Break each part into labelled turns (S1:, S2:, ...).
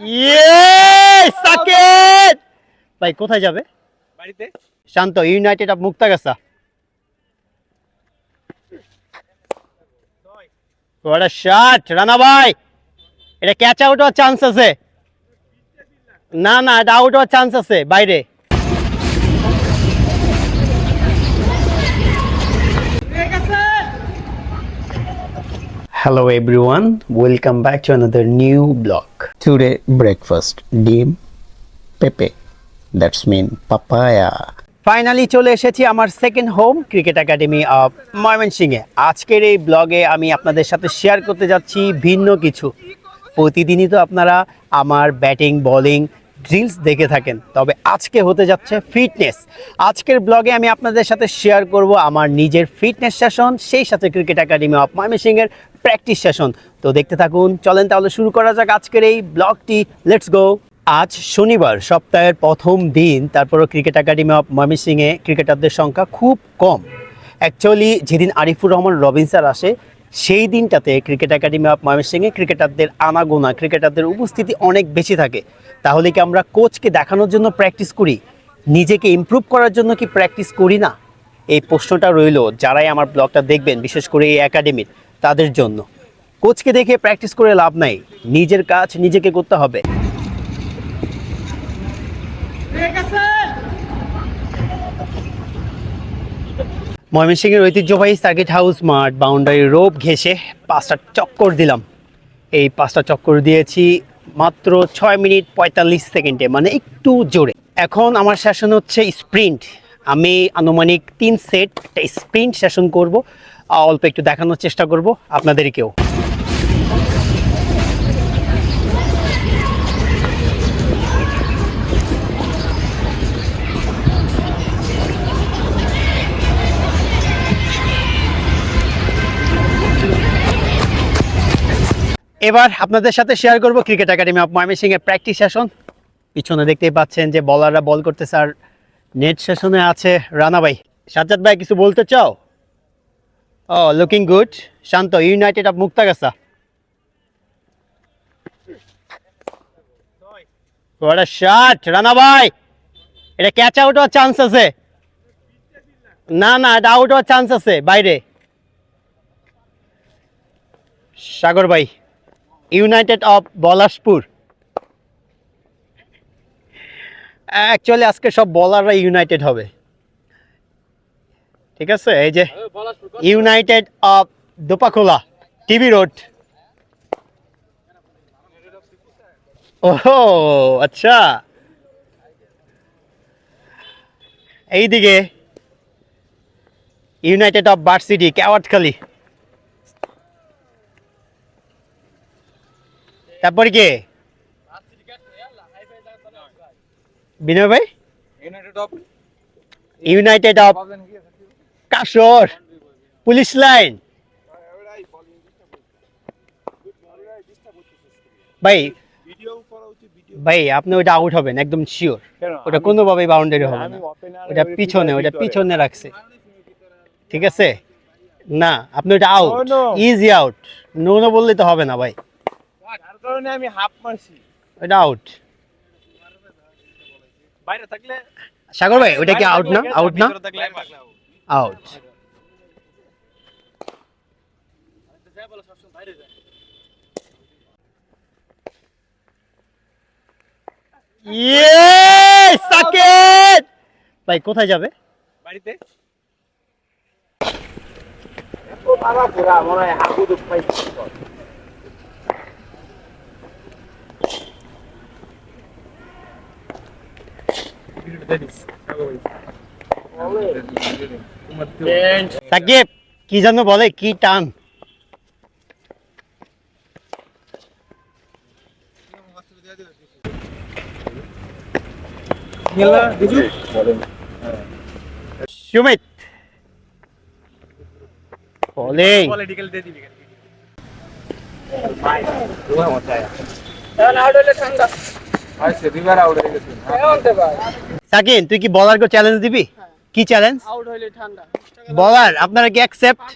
S1: ইয়ে সাকিব ভাই কোথায় যাবে?
S2: বাড়িতে।
S1: Shanto united of Muktagachha What a Rana ভাই! এটা ক্যাচ আউট হওয়ার চান্স আছে। না না এটা আউট হওয়ার চান্স আছে বাইরে। Hello everyone, welcome back to another new blog. Today, breakfast. ডিম পেঁপে দ্যাটস মিন পাপায়া ফাইনালি চলে এসেছি আমার second home cricket academy of ময়মনসিংহে আজকের এই ব্লগে আমি আপনাদের সাথে শেয়ার করতে যাচ্ছি ভিন্ন কিছু। প্রতিদিনই তো আপনারা আমার ব্যাটিং বোলিং ড্রিলস দেখে থাকেন। তবে আজকে হতে যাচ্ছে ফিটনেস আজকের ব্লগে আমি আপনাদের সাথে শেয়ার করব আমার নিজের ফিটনেস সেশন সেই সাথে ক্রিকেট একাডেমি অফ ময়মনসিংহের প্র্যাকটিস সেশন তো দেখতে থাকুন, চলেন তাহলে শুরু করা যাক আজকের এই ব্লগটি লেটস গো আজ শনিবার, সপ্তাহের প্রথম দিন, তারপরও ক্রিকেট একাডেমি অফ ময়মনসিংহে ক্রিকেটারদের সংখ্যা খুব কম। অ্যাকচুয়ালি যেদিন আরিফুর রহমান রবিন স্যার আসে সেই দিনটাতে ক্রিকেট একাডেমি অফ ময়মনসিংহে ক্রিকেটারদের আনাগোনা ক্রিকেটারদের উপস্থিতি অনেক বেশি থাকে। তাহলে কি আমরা কোচকে দেখানোর জন্য প্র্যাকটিস করি? নিজেকে ইমপ্রুভ করার জন্য কি প্র্যাকটিস করি না? এই প্রশ্নটা রইল যারাই আমার ব্লগটা দেখবেন, বিশেষ করে এই একাডেমির তাদের জন্য। কোচকে দেখে প্র্যাকটিস করে লাভ নাই। নিজের কাজ নিজেকে করতে হবে। ময়মনসিংহের ঐতিহ্যবাহী সার্কিট হাউস মাঠ বাউন্ডারি রোপ ঘেসে পাঁচটা চক্কর দিলাম। এই পাঁচটা চক্কর দিয়েছি মাত্র ছয় মিনিট পঁয়তাল্লিশ সেকেন্ডে মানে একটু জোরে। এখন আমার শাসন হচ্ছে স্প্রিন্ট আমি আনুমানিক তিন সেট স্প্রিন্ট শাসন করব। অল্প একটু দেখানোর চেষ্টা করব আপনাদেরকেও। এবার আপনাদের সাথে শেয়ার করব ক্রিকেট একাডেমি অফ ময়মনসিংহ এর প্র্যাকটিস সেশন পিছনে দেখতেই পাচ্ছেন যে বলাররা বল করতেছে আর নেট সেশনে আছে রানা ভাই। সাজ্জাদ ভাই কিছু বলতে চাও? ও looking good Shanto united of Muktagacha a shot, Rana ভাই এটা ক্যাচ আউট হওয়ার চান্স আছে। না না এটা আউট হওয়ার চান্স আছে বাইরে। সাগর ভাই ইউনাইটেড অফ বলাসপুর। অ্যাকচুয়ালি আজকে সব বলাররা ইউনাইটেড হবে। ঠিক আছে? এই যে united of Dopakhola TV road. ওহো আচ্ছা। এইদিকে ইউনাইটেড অফ বার্সিটি ক্যাওয়াটখালি তারপরে কে? বিনয় ভাই?
S2: United of
S1: Kashar police line ভাই ভাই আপনি ওটা আউট হবেন একদম শিওর ওটা কোনোভাবেই বাউন্ডারি হবে না। ওটা পিছনে ওটা পিছনে রাখছে। ঠিক আছে? না আপনি ওটা out. Easy out no no বললে তো হবে না ভাই।
S2: কারণে আমি হাফ মারছি।
S1: আউট
S2: বাইরে থাকলে
S1: সাগর ভাই ওটা কি আউট না? আউট না? আউট ভাই কোথায় যাবে?
S2: বাড়িতে। পুরা মনে হয় দুঃখ পাইছি
S1: সাকিব কি যেন বলে কি টান। সুমিত। বোলিং। সাকিব তুই কি বলারকে চ্যালেঞ্জ দিবি? কি চ্যালেঞ্জ
S3: আউট হইলে ঠান্ডা।
S1: বলার আপনারা কি অ্যাকসেপ্ট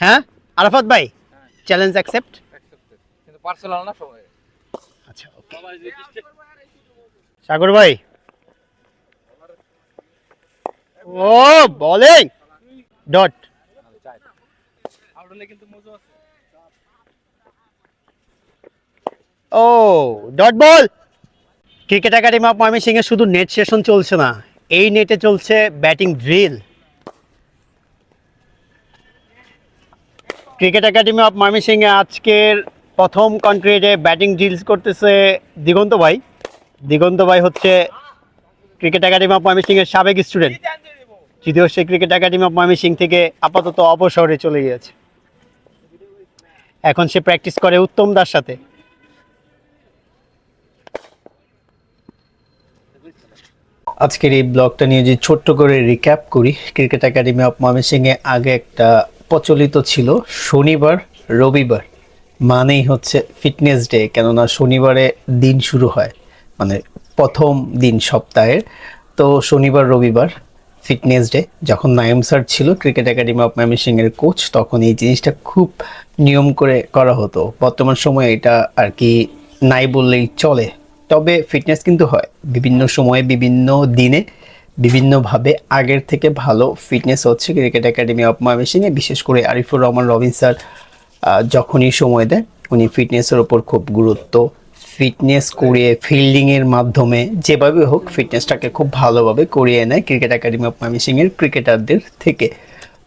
S1: হ্যাঁ? আরাফাত ভাই চ্যালেঞ্জ অ্যাকসেপ্ট
S2: কিন্তু পার্সোনাল না সবাই
S1: আচ্ছা ওকে সাগর ভাই। ও bowling dot O dot ball cricket academy of Mymensingh এ শুধু নেট সেশন চলছে না। এই নেটে চলছে batting drill. Cricket academy of Mymensingh এ আজকের প্রথম কন্ট্রিটে ব্যাটিং ড্রিলস করতেছে দিগন্ত ভাই। দিগন্ত ভাই হচ্ছে ক্রিকেট একাডেমি অফ ময়মনসিং এর সাবেক স্টুডেন্ট, যদিও সে ক্রিকেট একাডেমি অফ ময়মনসিং থেকে আপাতত অবসরে চলে গিয়েছে। এখন সে প্র্যাকটিস করে উত্তম দার সাথে। আজকের এই ব্লগটা নিয়ে যে ছোট্ট করে রিক্যাপ করি ক্রিকেট একাডেমি অফ ময়মনসিংহে আগে একটা প্রচলিত ছিল, শনিবার, রবিবার, মানেই হচ্ছে ফিটনেস ডে কেননা শনিবারে দিন শুরু হয় মানে প্রথম দিন সপ্তাহের। তো শনিবার, রবিবার ফিটনেস ডে যখন নাইম স্যার ছিল ক্রিকেট একাডেমি অফ ময়মনসিংহের কোচ তখন এই জিনিসটা খুব নিয়ম করে করা হতো। বর্তমান সময়ে এটা আর কি নাই বললেই চলে। তবে ফিটনেস কিন্তু হয়। বিভিন্ন সময়ে, বিভিন্ন দিনে, বিভিন্নভাবে আগের থেকে ভালো ফিটনেস হচ্ছে ক্রিকেট একাডেমি অফ ময়মনসিংহে বিশেষ করে আরিফুর রহমান রবিন স্যার যখনই সময় দেয় উনি ফিটনেসের ওপর খুব গুরুত্ব ফিটনেস করিয়ে ফিল্ডিংয়ের মাধ্যমে যেভাবে হোক ফিটনেসটাকে খুব ভালোভাবে করিয়ে নেয় ক্রিকেট একাডেমি অফ ময়মনসিংহের ক্রিকেটারদের থেকে।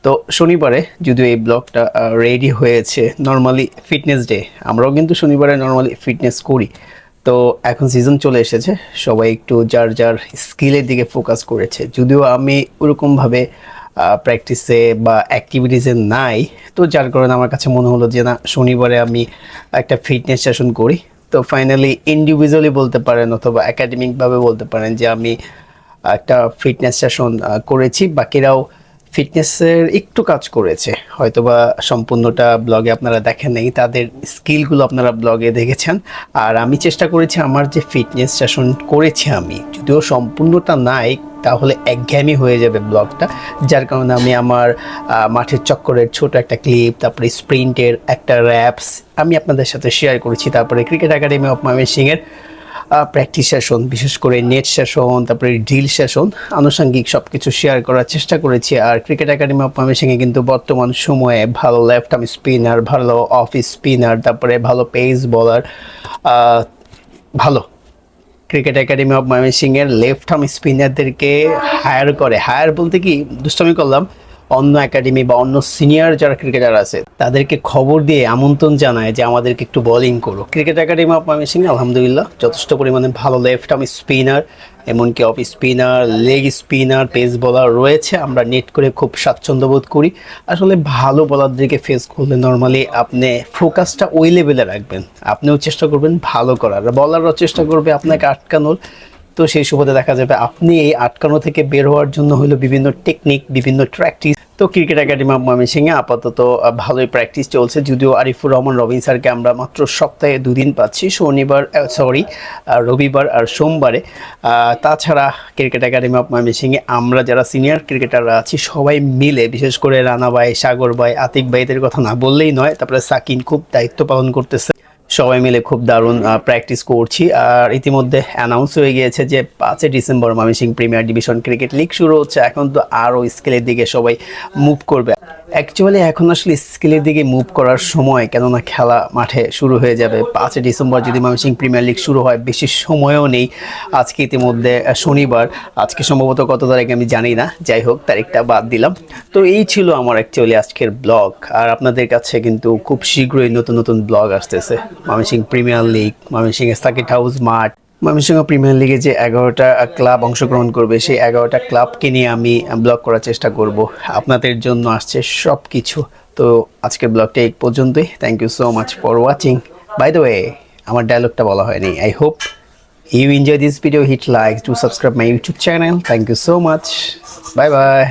S1: তো শনিবারে যদিও এই ব্লগটা রেডি হয়েছে নর্মালি ফিটনেস ডে আমরাও কিন্তু শনিবারে নর্মালি ফিটনেস করি। তো এখন সিজন চলে এসেছে। সবাই একটু যার যার স্কিলের দিকে ফোকাস করেছে। যদিও আমি ওরকমভাবে প্র্যাকটিসে বা অ্যাক্টিভিটিসে নাই। তো যার কারণে আমার কাছে মনে হলো যে, না, শনিবারে আমি একটা ফিটনেস সেশন করি। তো ফাইনালি ইন্ডিভিজুয়ালি বলতে পারেন অথবা একাডেমিকভাবে বলতে পারেন যে, আমি একটা ফিটনেস সেশন করেছি। বাকিরাও ফিটনেসের একটু কাজ করেছে। হয়তোবা সম্পূর্ণটা ব্লগে আপনারা দেখেন নেই, তাদের স্কিলগুলো আপনারা ব্লগে দেখেছেন। আর আমি চেষ্টা করেছি আমার যে ফিটনেস সেশন করেছি আমি। যদিও সম্পূর্ণটা নাই, তাহলে একঘেয়েমি হয়ে যাবে ব্লগটা যার কারণে আমি আমার মাঠের চক্করের ছোট একটা ক্লিপ তারপরে স্প্রিন্টের একটা র্যাপস আমি আপনাদের সাথে শেয়ার করেছি। তারপরে ক্রিকেট একাডেমি অফ ময়মনসিংহের প্র্যাকটিস সেশন বিশেষ করে নেট সেশন তারপরে ড্রিল সেশন আনুষঙ্গিক সব কিছু শেয়ার করার চেষ্টা করেছি। আর ক্রিকেট একাডেমি অফ ময়মনসিংহে কিন্তু বর্তমান সময়ে ভালো লেফট আর্ম স্পিনার ভালো অফ স্পিনার তারপরে ভালো পেস বলার ভালো। ক্রিকেট একাডেমি অফ ময়মনসিংহের লেফট আর্ম স্পিনারদেরকে হায়ার করে। হায়ার বলতে কি? দুষ্টামি করলাম। অন্য একাডেমি বা অন্য সিনিয়র যারা ক্রিকেটার আছে, তাদেরকে খবর দিয়ে আমন্ত্রণ জানায় যে আমাদেরকে একটু বোলিং করো। ক্রিকেট একাডেমি অফ ময়মনসিংহে আলহামদুলিল্লাহ, যথেষ্ট পরিমাণে ভালো লেফট আমি স্পিনার এমনকি off spinner leg spinner pace bowler রয়েছে। আমরা নেট করে খুব স্বাচ্ছন্দ্য বোধ করি। আসলে ভালো বলারদেরকে ফেস করলে নর্মালি আপনি ফোকাসটা ওই লেভেলে রাখবেন। আপনিও চেষ্টা করবেন ভালো করার। বলারও চেষ্টা করবে আপনাকে আটকানোর। তো সেই সুবাদে দেখা যাবে আপনি এই আটকানো থেকে বের হওয়ার জন্য হলো বিভিন্ন টেকনিক বিভিন্ন প্র্যাকটিস তো ক্রিকেট একাডেমি অফ ময়মনসিংহে আপাতত ভালোই প্র্যাকটিস চলছে, যদিও আরিফুর রহমান, রবিন স্যারকে আমরা মাত্র সপ্তাহে দুদিন পাচ্ছি, শনিবার সরি রবিবার আর সোমবারে। তাছাড়া ক্রিকেট একাডেমি অফ ময়মনসিংহে আমরা যারা সিনিয়র ক্রিকেটাররা আছি, সবাই মিলে, বিশেষ করে রানা ভাই, সাগর ভাই, আতিক ভাইদের কথা না বললেই নয়, তারপরে সাকিন খুব দায়িত্ব পালন করতেছে। সবাই মিলে খুব দারুণ প্র্যাকটিস করছি। আর ইতিমধ্যে অ্যানাউন্স হয়ে গিয়েছে যে পাঁচই December Mymensingh premier division cricket league শুরু হচ্ছে। এখন তো আরও স্কেলের দিকে সবাই মুভ করবে। অ্যাকচুয়ালি এখন আসলে স্কেলের দিকে মুভ করার সময়, কেননা খেলা মাঠে শুরু হয়ে যাবে। পাঁচই ডিসেম্বর যদি ময়মনসিং প্রিমিয়ার লিগ শুরু হয়, বেশি সময়ও নেই। আজকে ইতিমধ্যে শনিবার। আজকে সম্ভবত কত তারিখ আমি জানি না। যাই হোক, তারিখটা বাদ দিলাম। তো এই ছিল আমার অ্যাকচুয়ালি আজকের ব্লগ আর আপনাদের কাছে কিন্তু খুব শীঘ্রই নতুন নতুন ব্লগ আসতেছে। Mymensingh premier league Mymensingh circuit house মাঠ। ময়মনসিংহ প্রিমিয়ার লিগে যে এগারোটা ক্লাব অংশগ্রহণ করবে, সেই এগারোটা ক্লাবকে নিয়ে আমি ব্লগ করার চেষ্টা করব। আপনাদের জন্য আসছে সব কিছু তো আজকের ব্লগটা এই পর্যন্তই। Thank you so much for watching by the way আমার ডায়লগটা বলা হয়নি। I hope you enjoy this video hit like to subscribe my YouTube channel thank you so much bye bye